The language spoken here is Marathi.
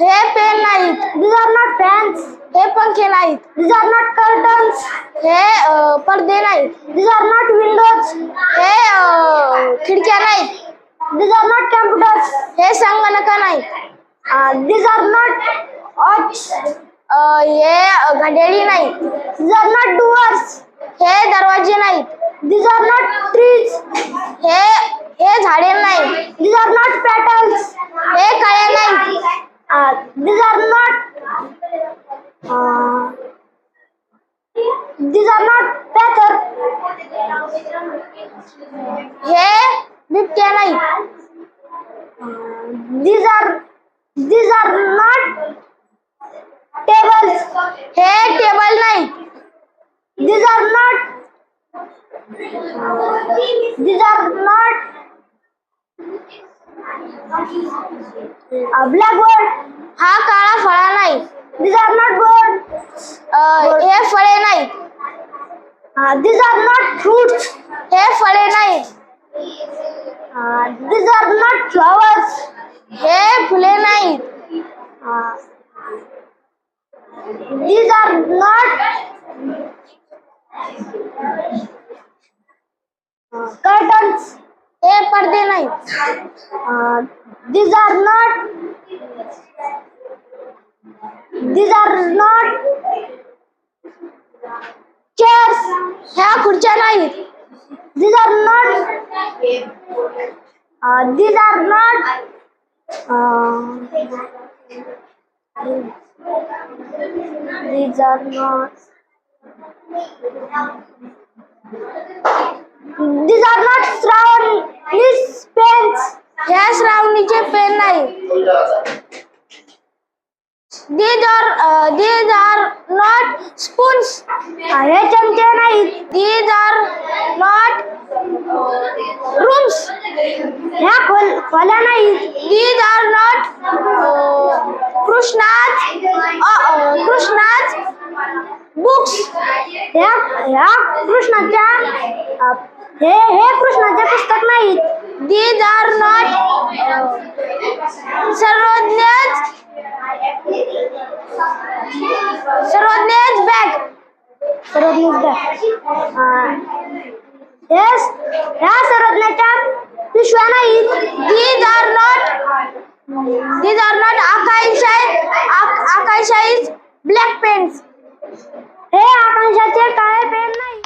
हे पेन नाहीत. दीज आर नॉट फॅन्स हे पंखे नाहीत दीज आर नॉट कर्टन्स हे पडदे नाहीत. दीज आर नॉट विंडोज हे खिडक्या नाहीत. दीज आर नॉट कॅम्प्युटर्स हे संगणक नाही दीज आर नॉट ऑच हे घडेळी नाही दीज आर नॉट डुअर्स हे दरवाजे नाहीत. दीज आर नॉट ट्रीज हे हे झाडे नाही these are not patterns uh, these are not uh, these are not feather हे बिबट्या नाहीत these are these are not tables हे टेबल नाहीत these are not these are not uh, blackboard हा काळा फळा नाही are not board अ, हे फळे नाहीत uh, these are not fruits हे फळे नाहीत uh, these are not flowers हे फुले नाहीत uh, these are हे पडदे नाहीत Uh, these are not. These are not chairs. ह्या खुर्च्या नाहीत These are not. Uh, these are not. Uh, these are not. These are not these are these are not spoons हे चमचे नाहीत. दीज आर नॉट रूम्स ह्या खोल खोल्या नाहीत. These are not uh, Krishna's books uh, uh, ह्या ह्या कृष्णाच्या अ, हे हे कृष्णाचे पुस्तक नाहीत. These are not Sarvagya Sarvagya's bag. Sarvagya's bag. Yes ह्या सर्वज्ञाच्या पिशव्या नाही these are not these are not Akanksha's Akanksha's black pens हे आकांक्षाचे काळे पेन नाही.